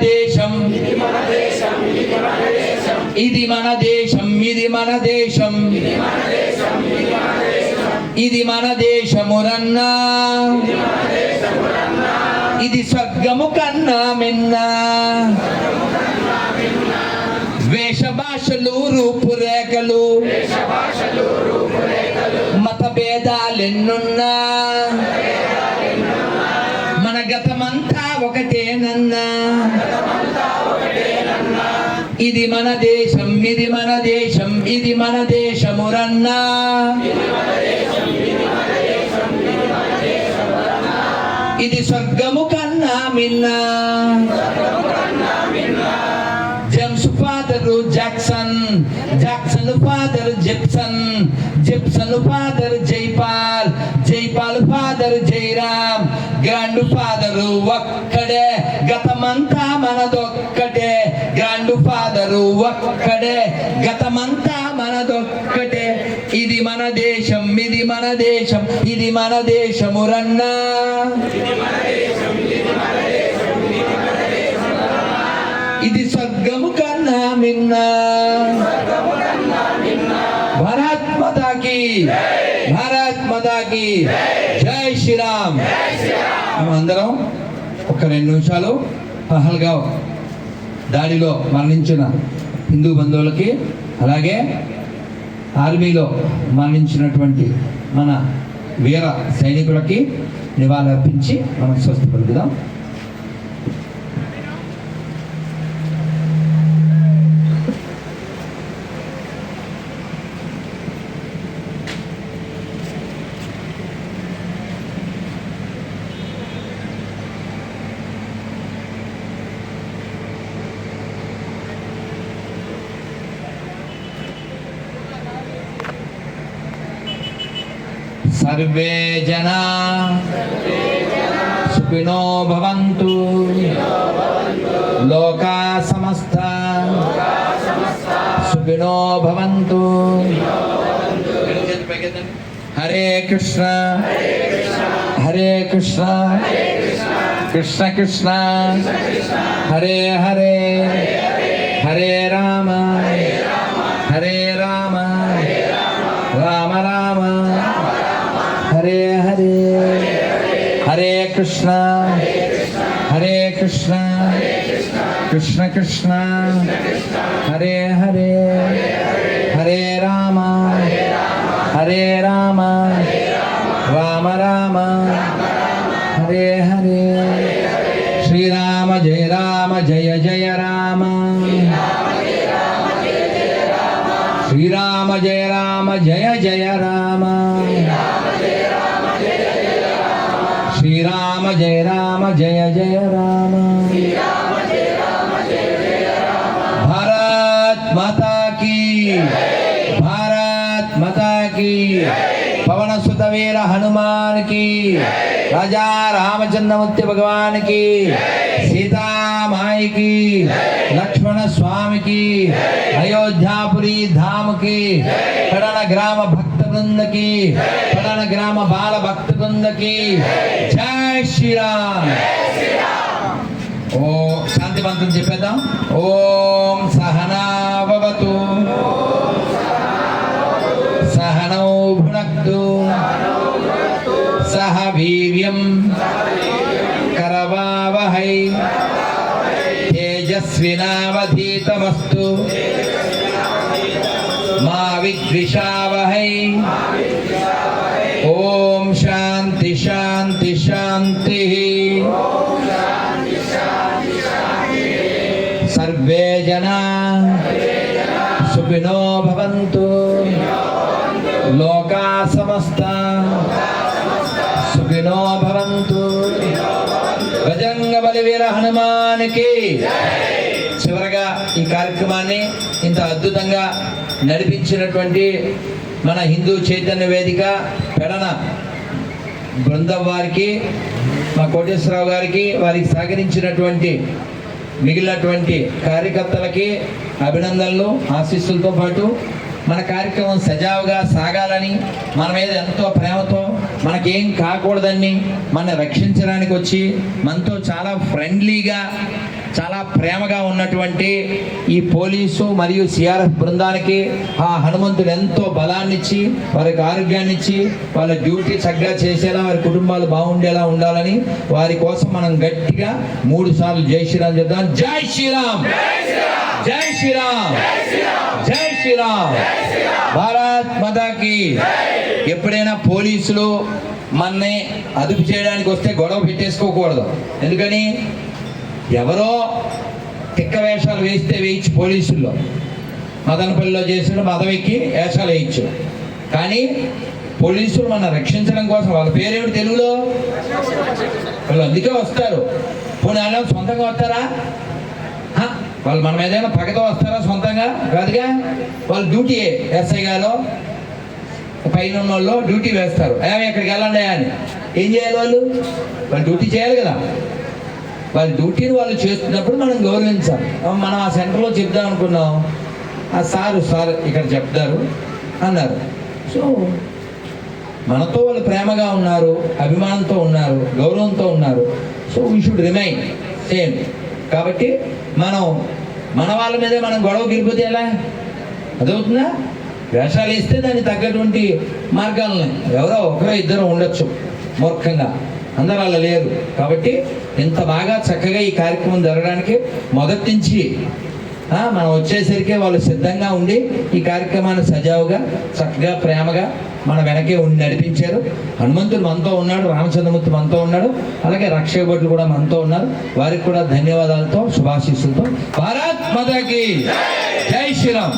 దేశం ఇది మన దేశం. ఇది మన దేశం ఇది మన దేశం. ఇది మన దేశమురన్నా ఇది స్వర్గము కన్నా మిన్నా. వేష భాషలు రూపురేఖలు. మత భేదాలెన్నున్నా ఇది మన దేశం ఇది మన దేశం ఇది మన దేశమురన్నా. ఇది స్వర్గము కన్నా మిన్నా James father Jackson Jackson father Jipson Jipson father Jaipal Jaipal father Jairam grand father ఒక్కడే గతమంతా మనదొక్కటే. గ్రాండ్ ఫాదరు ఒక్కడే గతమంతా మనదొక్కటే. ఇది మన దేశం ఇది మన దేశం ఇది మన దేశము రన్నా. ఇది స్వర్గము కన్నా మిన్నా. భారత్ మాతాకి భారత్ మాతాకి జై శ్రీరామ్ మనం అందరం ఒక రెండు నిమిషాలు పహల్గా దాడిలో మరణించిన హిందూ బంధువులకి అలాగే ఆర్మీలో మరణించినటువంటి మన వీర సైనికులకి నివాళులర్పించి మనం స్వస్థ పలుకుదాం సర్వే జనా సుఖినో భవంతు లోకా సమస్త సుఖినో భవంతు హరే కృష్ణ హరే కృష్ణ కృష్ణ కృష్ణ హరే హరే కృష్ణ. హరే కృష్ణ. కృష్ణ కృష్ణ. హరే హరే. హరే రామ. హరే రామ. రామ రామ. హరే హరే. శ్రీరామ జయ రామ జయ జయ రామ. శ్రీరామ జయ రామ జయ జయ రామ. శ్రీరామ జయ రామ జయ జయ రామ. భారత్ మాతాకి భారత్ మాతాకి పవన సుత వీర హనుమాన్కి రాజా రామచంద్రమూర్తి భగవాన్కి సీతామాయికి లక్ష్మణ స్వామికి అయోధ్యాపురి ధామ్కి కడన గ్రామ భక్తి బృందకి పలాన గ్రామ బాల భక్త బృందకి జై శ్రీరామ్. ఓ శాంతి మంత్రం చెప్పేద్దాం. ఓం సహనావతు సహనౌ భునక్తు. సహ వీర్యం. కరవావహై. తేజస్వినావధీతమస్తు. మా విద్విషా ఓం శాంతి శాంతి శాంతి సర్వే జనా సుఖినో భవంతు లోకా సమస్త సుఖినో భవంతు గజంగ హనుమానికి చివరగా ఈ కార్యక్రమాన్ని ఇంత అద్భుతంగా నడిపించినటువంటి మన హిందూ చైతన్య వేదిక పెడన బృందం వారికి మా కోటేశ్వరరావు గారికి వారికి సహకరించినటువంటి మిగిలినటువంటి కార్యకర్తలకి అభినందనలు ఆశీస్సులతో పాటు మన కార్యక్రమం సజావుగా సాగాలని మన మీద ఎంతో ప్రేమతో మనకేం కాకూడదని మన రక్షించడానికి వచ్చి మనతో చాలా ఫ్రెండ్లీగా చాలా ప్రేమగా ఉన్నటువంటి ఈ పోలీసు మరియు సిఆర్ఎఫ్ బృందానికి ఆ హనుమంతుడు ఎంతో బలాన్ని ఇచ్చి వారికి ఆరోగ్యాన్ని ఇచ్చి వాళ్ళ డ్యూటీ చక్కగా చేసేలా వారి కుటుంబాలు బాగుండేలా ఉండాలని వారి కోసం మనం గట్టిగా మూడు సార్లు జై శ్రీరామ్ చెప్దాం. జై శ్రీరామ్! జై శ్రీరామ్! జై శ్రీరామ్! భారత్ మతాకి! ఎప్పుడైనా పోలీసులు మనని అదుపు చేయడానికి వస్తే గొడవ పెట్టేసుకోకూడదు. ఎందుకని? ఎవరో తిక్క వేషాలు వేస్తే వేయచ్చు పోలీసుల్లో. మదనపల్లిలో చేసిన మదం ఎక్కి వేషాలు వేయించు. కానీ పోలీసులు మన రక్షించడం కోసం వాళ్ళ పేరేమిటి తెలుగులో? వాళ్ళు అందుకే వస్తారు. పోనీ వాళ్ళు సొంతంగా వస్తారా? వాళ్ళు మన మీద ఏమైనా పగతో వస్తారా సొంతంగా? కాదుగా? వాళ్ళు డ్యూటీ ఎస్ఐ గారు? పైన ఉన్న వాళ్ళు డ్యూటీ వేస్తారు. ఏమి ఎక్కడికి వెళ్ళండి అని. ఏం చేయాలి వాళ్ళు? వాళ్ళు డ్యూటీ చేయాలి కదా. వాళ్ళ డ్యూటీని వాళ్ళు చేస్తున్నప్పుడు మనం గౌరవించాలి. మనం ఆ సెంటర్లో చెప్దాం అనుకున్నాం. ఆ సారు సార్ ఇక్కడ చెప్తారు అన్నారు. సో మనతో వాళ్ళు ప్రేమగా ఉన్నారు అభిమానంతో ఉన్నారు గౌరవంతో ఉన్నారు. So we should remain same కాబట్టి మనం మన వాళ్ళ మీదే మనం గొడవ గెలిపోతే ఎలా? అదవుతుందా వేషాలు వేస్తే దానికి తగ్గటువంటి మార్గాలు ఉన్నాయి ఎవరో ఒకరో ఇద్దరు ఉండొచ్చు మూర్ఖంగా. అందరూ అలా లేరు. కాబట్టి ఇంత బాగా చక్కగా ఈ కార్యక్రమం జరగడానికి మొదటి నుంచి మనం వచ్చేసరికి వాళ్ళు సిద్ధంగా ఉండి ఈ కార్యక్రమాన్ని సజావుగా చక్కగా ప్రేమగా మన వెనకే ఉండి నడిపించారు. హనుమంతుడు మనతో ఉన్నాడు రామచంద్రమూర్తి మనతో ఉన్నాడు అలాగే రక్షక భటులు కూడా మనతో ఉన్నారు. వారికి కూడా ధన్యవాదాలతో శుభాశీస్సులతో. భారత్ మాతాకి జై శ్రీరామ్.